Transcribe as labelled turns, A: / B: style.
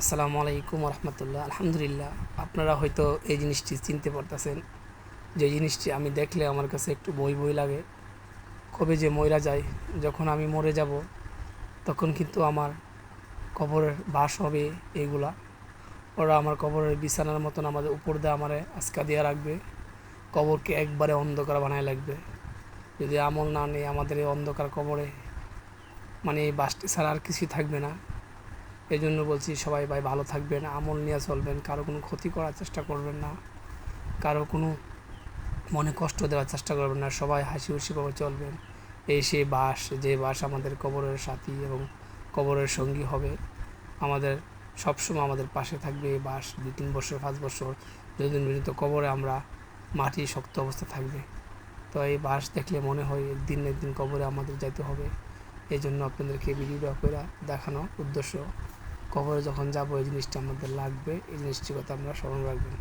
A: আসসালামু আলাইকুম রহমতুল্লাহ আলহামদুলিল্লাহ, আপনারা হয়তো এই জিনিসটি চিনতে পারতেছেন। যে জিনিসটি আমি দেখলে আমার কাছে একটু বই বই লাগে। কবে যে ময়রা যায়, যখন আমি মরে যাব, তখন কিন্তু আমার কবরের বাস হবে এইগুলা। ওরা আমার কবরের বিছানার মতন আমাদের উপর দিয়ে আমার আজকা দিয়ে রাখবে। কবরকে একবারে অন্ধকার বানায় লাগবে। যদি আমল না নেই, আমাদের এই অন্ধকার কবরে মানে এই বাসটি ছাড়া আর কিছুই থাকবে না। এই জন্য বলছি সবাই ভাই ভালো থাকবেন, আমল নিয়ে চলবেন, কারও কোনো ক্ষতি করার চেষ্টা করবেন না, কারও কোনো মনে কষ্ট দেওয়ার চেষ্টা করবেন না, সবাই হাসি খুশিভাবে চলবেন। এই সেই বাস, যে বাস আমাদের কবরের সাথী এবং কবরের সঙ্গী হবে, আমাদের সবসময় আমাদের পাশে থাকবে এই বাস, দুই তিন বছর, পাঁচ বছর, যতদিন পর্যন্ত কবরে আমরা মাটি শক্ত অবস্থা থাকবে। তো এই বাস দেখলে মনে হয় একদিন একদিন কবরে আমাদের যাইতে হবে। এই জন্য আপনাদেরকে ভিডিওটা করে দেখানো উদ্দেশ্য। কবরে যখন যাব এই জিনিসটা আমাদের লাগবে এই জিনিসটির কথা আমরা স্মরণ রাখবেন।